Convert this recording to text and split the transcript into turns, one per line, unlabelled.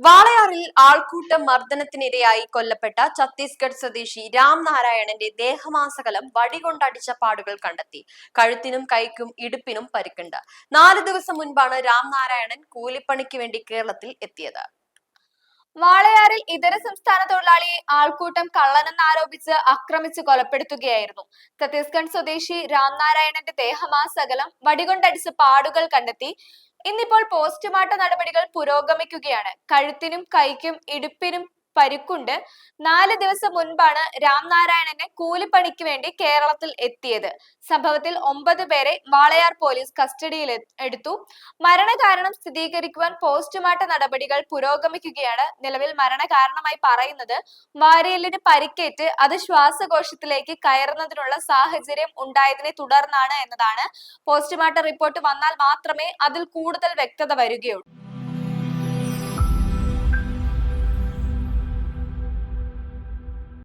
വാളയാറിൽ ആൾക്കൂട്ട മർദ്ദനത്തിനിരയായി കൊല്ലപ്പെട്ട ഛത്തീസ്ഗഡ് സ്വദേശി രാം നാരായണന്റെ ദേഹമാസകലം വടികൊണ്ടടിച്ച പാടുകൾ കണ്ടെത്തി. കഴുത്തിനും കൈക്കും ഇടുപ്പിനും പരിക്കുണ്ട്. നാല് ദിവസം മുൻപാണ് രാം നാരായണൻ കൂലിപ്പണിക്ക് വേണ്ടി കേരളത്തിൽ എത്തിയത്.
വാളയാറിൽ ഇതര സംസ്ഥാന തൊഴിലാളിയെ ആൾക്കൂട്ടം കള്ളനെന്നാരോപിച്ച് ആക്രമിച്ച് കൊലപ്പെടുത്തുകയായിരുന്നു. ഛത്തീസ്ഗഡ് സ്വദേശി രാംനാരായണന്റെ ദേഹമാസകലം വടികൊണ്ടടിച്ച് പാടുകൾ കണ്ടെത്തി ഇന്നിപ്പോൾ പോസ്റ്റ്മോർട്ടം നടപടികൾ പുരോഗമിക്കുകയാണ്. കഴുത്തിനും കൈക്കും ഇടുപ്പിനും പരിക്കുണ്ട്. നാല് ദിവസം മുൻപാണ് രാംനാരായണനെ കൂലിപ്പണിക്ക് വേണ്ടി കേരളത്തിൽ എത്തിയത്. സംഭവത്തിൽ ഒമ്പത് പേരെ വാളയാർ പോലീസ് കസ്റ്റഡിയിൽ എടുത്തു. മരണകാരണം സ്ഥിരീകരിക്കുവാൻ പോസ്റ്റ്മോർട്ടം നടപടികൾ പുരോഗമിക്കുകയാണ് നിലവിൽ മരണകാരണമായി പറയുന്നത്. വാരിയലിന് പരിക്കേറ്റ് അത് ശ്വാസകോശത്തിലേക്ക് കയറുന്നതിനുള്ള സാഹചര്യം ഉണ്ടായതിനെ തുടർന്നാണ് എന്നതാണ്. പോസ്റ്റ്മോർട്ടം റിപ്പോർട്ട് വന്നാൽ മാത്രമേ അതിൽ കൂടുതൽ വ്യക്തത വരികയുള്ളൂ.